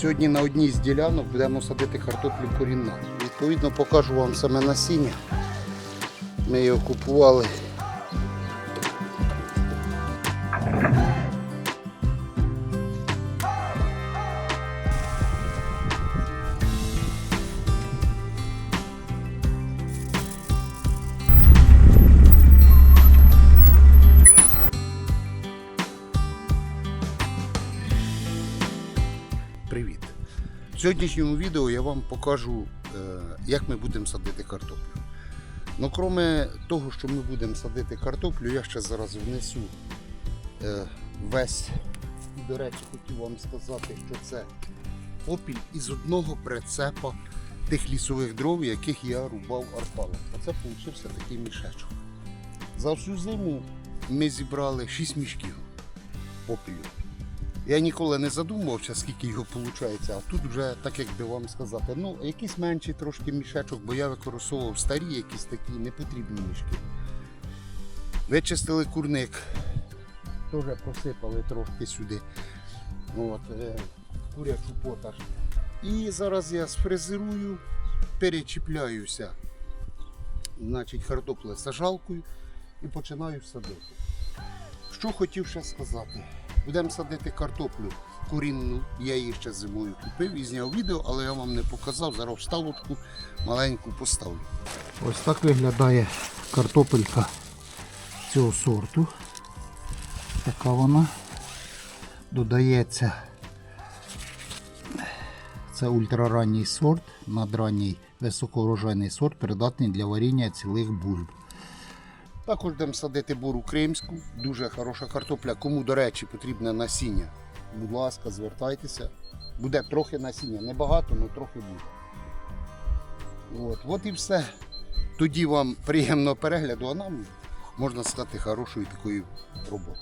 Сьогодні на одній з ділянок будемо садити картоплю корінна. Відповідно, покажу вам саме насіння. Ми його купували. Привіт! В сьогоднішньому відео я вам покажу, е, як ми будемо садити картоплю. Ну, крім того, що ми будемо садити картоплю, я ще зараз внесу е, весь. До речі, хотів вам сказати, що це опіль із одного прицепа тих лісових дров, яких я рубав арпалом. Оце вийшовся такий мішечок. За всю зиму ми зібрали 6 мішків опілю. Я ніколи не задумувався, скільки його виходить, а тут вже, так як би вам сказати, ну, якийсь менший трошки мішечок, бо я використовував старі якісь такі непотрібні мішки. Вичистили курник, теж посипали трошки сюди. От, е, курячу поташ. І зараз я сфрезерую, перечіпляюся значить, картопле сажалкою і починаю садити. Що хотів ще сказати? Будемо садити картоплю корінну. Я її ще зимою купив і зняв відео, але я вам не показав. Зараз вставочку маленьку поставлю. Ось так виглядає картопелька цього сорту. Така вона. Додається. Це ультраранній сорт, надранній високоурожайний сорт, придатний для варіння цілих бульб. Також будемо садити буру кримську, дуже хороша картопля. Кому, до речі, потрібне насіння. Будь ласка, звертайтеся. Буде трохи насіння. Небагато, але трохи буде. От, от і все. Тоді вам приємного перегляду, а нам можна стати хорошою такою роботи.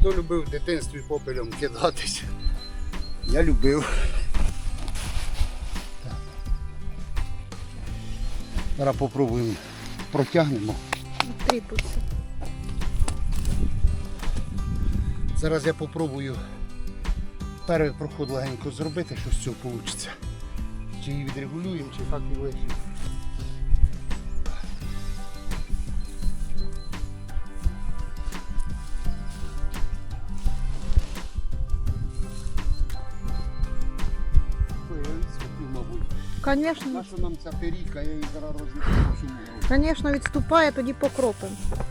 Хто любив в дитинстві попелем кидатися? Я любив. Так. Зараз попробуємо протягнемо. Тріпуться. Зараз я попробую перший проход легенько зробити, що з цього вийде. Чи її відрегулюємо, чи так і лишимо. Звісно, Наша нам ця я її зараз всьому звісно, відступає, тоді покропимо. Давай,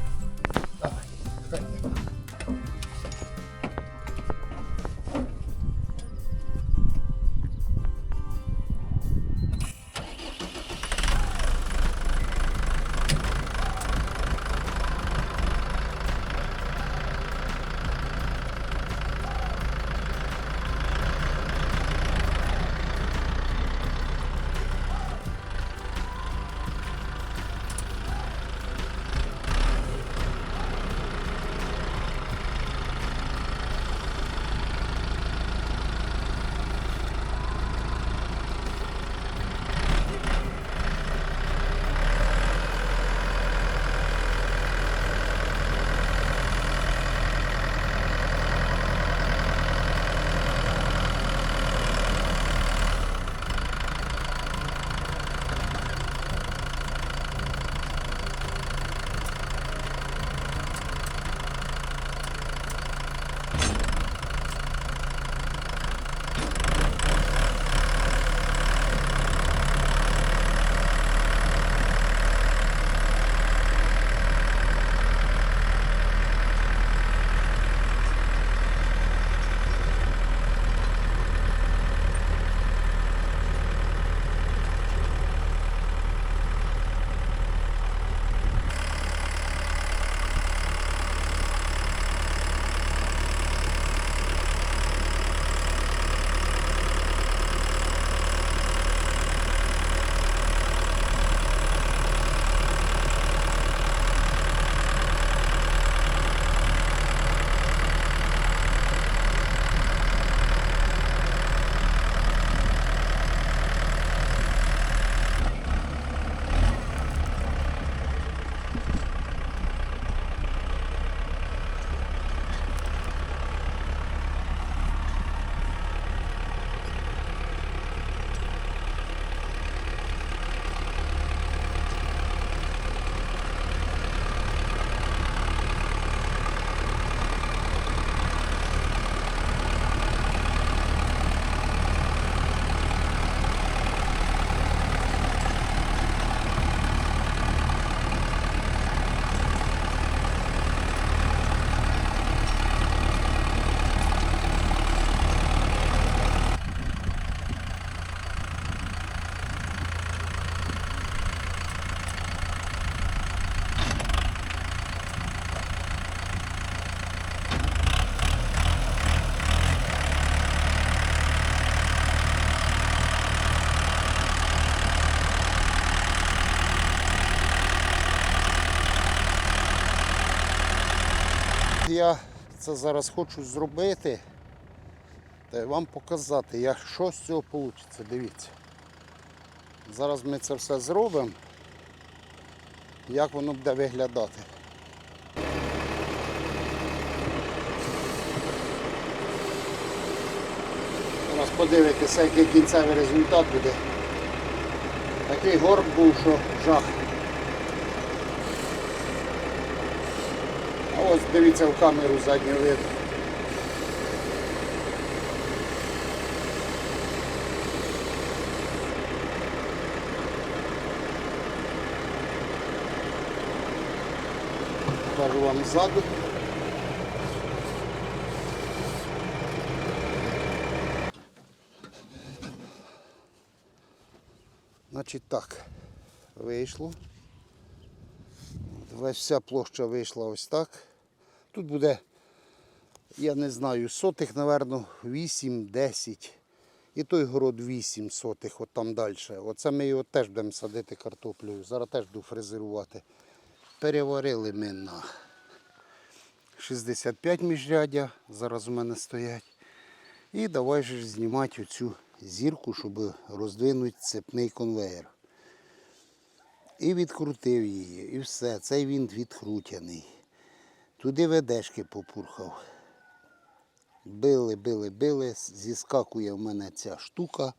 це зараз хочу зробити та вам показати, як що з цього вийде. Дивіться. Зараз ми це все зробимо, як воно буде виглядати. Зараз подивитися, який кінцевий результат буде. Такий горб був, що жах. Ось дивіться в камеру заднього виду. Покажу вам ззаду. Значить так, вийшло. Вся площа вийшла ось так. Тут буде, я не знаю, сотих, напевно, 8-10. І той город 8 сотих, от там далі. Оце ми його теж будемо садити картоплею. Зараз теж буду фрезерувати. Переварили ми на 65 міжрядя, зараз у мене стоять. І давай же знімати оцю зірку, щоб роздвинути цепний конвейер. І відкрутив її, і все. Цей він відкрутяний. Туди ведешки попурхав. Били, били, били. Зіскакує в мене ця штука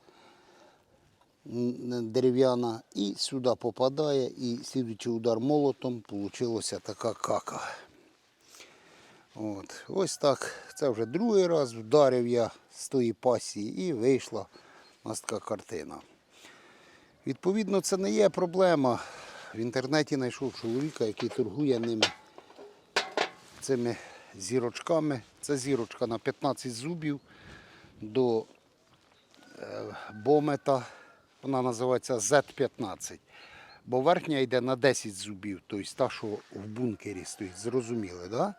дерев'яна і сюди попадає. І слідуючий удар молотом вийшла така кака. От. Ось так. Це вже другий раз вдарив я з тої пасії і вийшла у нас така картина. Відповідно, це не є проблема. В інтернеті знайшов чоловіка, який торгує ними цими зірочками. Це зірочка на 15 зубів до е, бомета. Вона називається Z15. Бо верхня йде на 10 зубів, тобто та, що в бункері стоїть, зрозуміли? Да?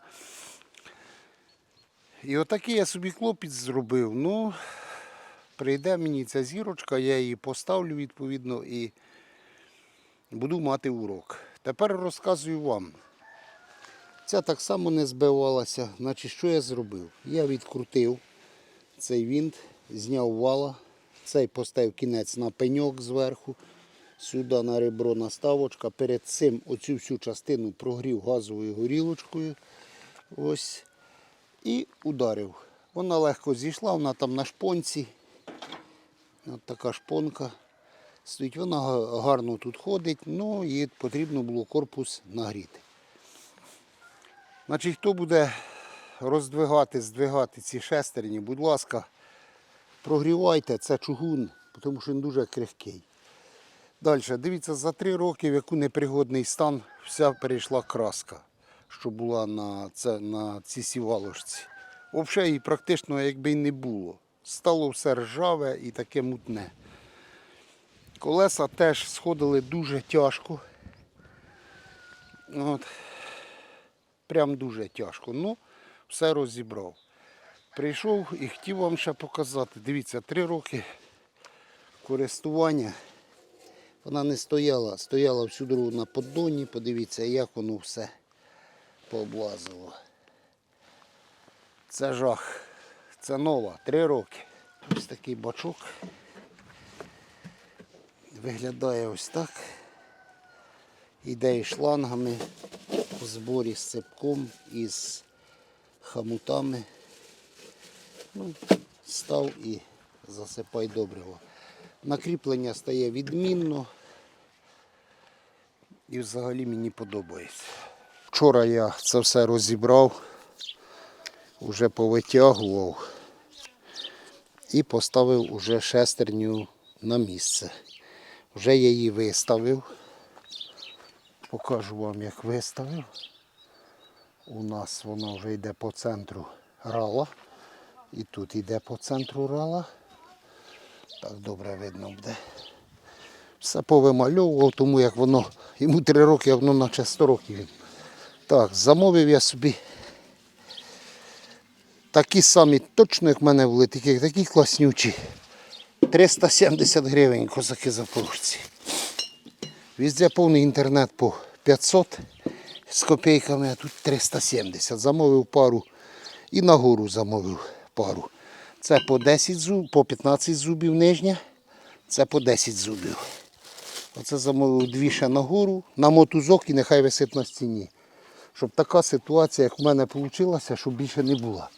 І отакий я собі хлопець зробив. Ну, прийде мені ця зірочка, я її поставлю відповідно і буду мати урок. Тепер розказую вам. Ця так само не збивалася. Значить, що я зробив? Я відкрутив цей винт, зняв вала, цей поставив кінець на пеньок зверху, сюди на ребро наставочка. Перед цим оцю всю частину прогрів газовою горілочкою. Ось і ударив. Вона легко зійшла, вона там на шпонці. От така шпонка стоїть. Вона гарно тут ходить, ну їй потрібно було корпус нагріти. Значить, хто буде роздвигати, здвигати ці шестерні, будь ласка, прогрівайте, це чугун, тому що він дуже крихкий. Далі, дивіться, за три роки, в яку непригодний стан, вся перейшла краска, що була на, це, на цій сівалочці. Взагалі її практично якби й не було. Стало все ржаве і таке мутне. Колеса теж сходили дуже тяжко. От. Прям дуже тяжко. Ну, все розібрав. Прийшов і хотів вам ще показати. Дивіться, три роки користування. Вона не стояла, стояла всю дорогу на поддоні. Подивіться, як воно все пооблазило. Це жах. Це нова, три роки. Ось такий бачок. Виглядає ось так. Іде і шлангами в зборі з цепком і з хамутами. Ну, став і засипай добриво. Накріплення стає відмінно. І взагалі мені подобається. Вчора я це все розібрав, вже повитягував і поставив уже шестерню на місце. Вже я її виставив. Покажу вам, як виставив. У нас вона вже йде по центру рала. І тут йде по центру рала. Так добре видно буде. Все повимальовував, тому як воно, йому три роки, а воно наче 100 років. Так, замовив я собі такі самі, точно як в мене були, такі, такі класнючі. 370 гривень козаки запорожці. Везде повний інтернет по 500. з копійками, а тут 370. Замовив пару і на гору замовив пару. Це по 10 зуб, по 15 зубів нижня, це по 10 зубів. Оце замовив дві ще нагору, на мотузок і нехай висить на стіні. Щоб така ситуація, як в мене вийшла, щоб більше не була.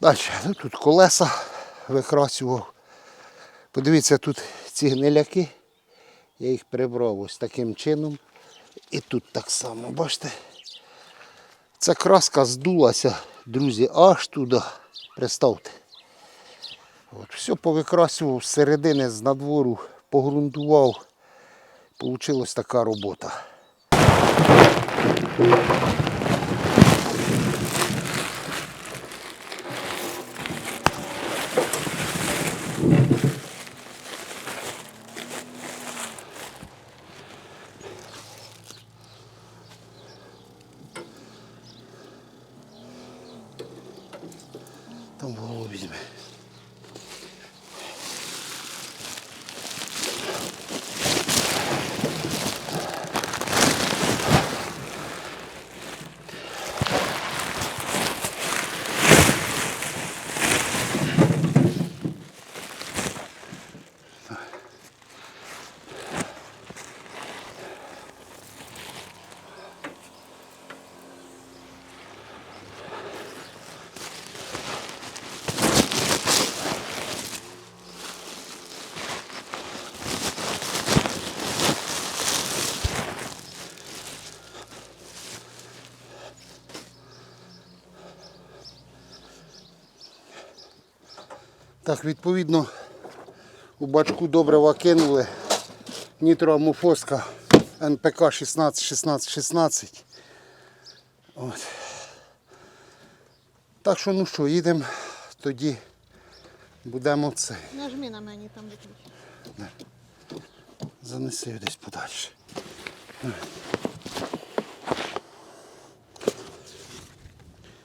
Далі, ну, тут колеса викрасював. Подивіться, тут ці гниляки. Я їх прибрав ось таким чином. І тут так само, бачите? Ця краска здулася, друзі, аж туди. Представте. От, все повикрасював з з надвору, погрунтував. Получилась така робота. Там Так, відповідно, у бачку добрива кинули нітроамофоска НПК 16 16 16. От. Так що, ну що, їдемо, тоді будемо це. Нажми на мені там виключити. Занеси десь подальше.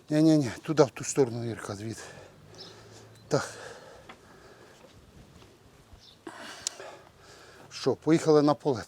Ні-ні-ні, туди в ту сторону Ірка, звідти. Так. Що, поїхали на поле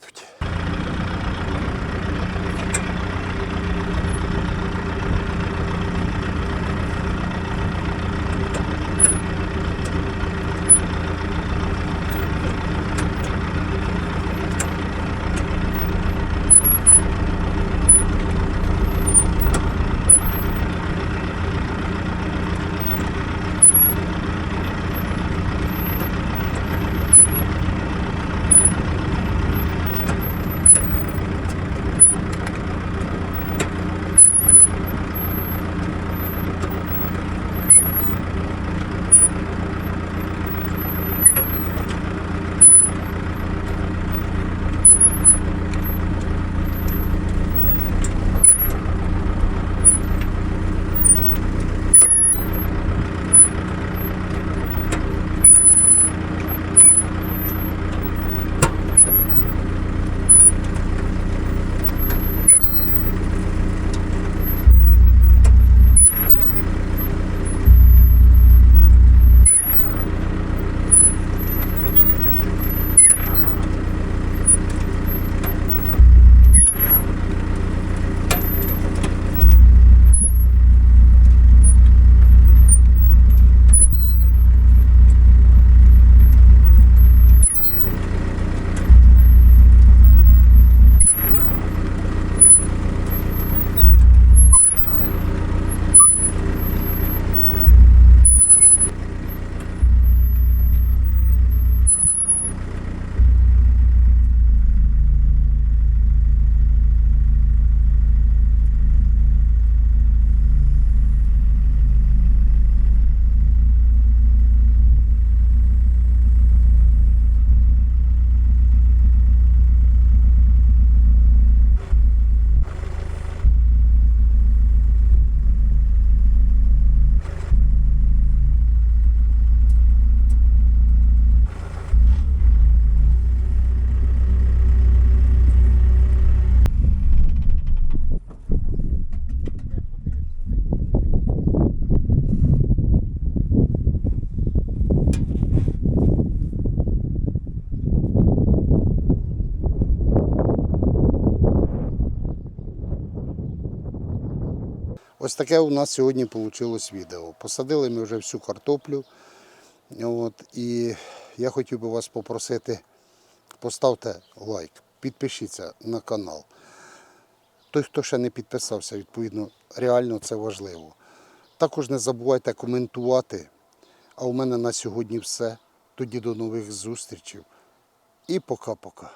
Ось таке у нас сьогодні вийшло відео. Посадили ми вже всю картоплю. От, і я хотів би вас попросити, поставте лайк, підпишіться на канал. Той, хто ще не підписався, відповідно, реально це важливо. Також не забувайте коментувати. А у мене на сьогодні все. Тоді до нових зустрічей. І пока-пока.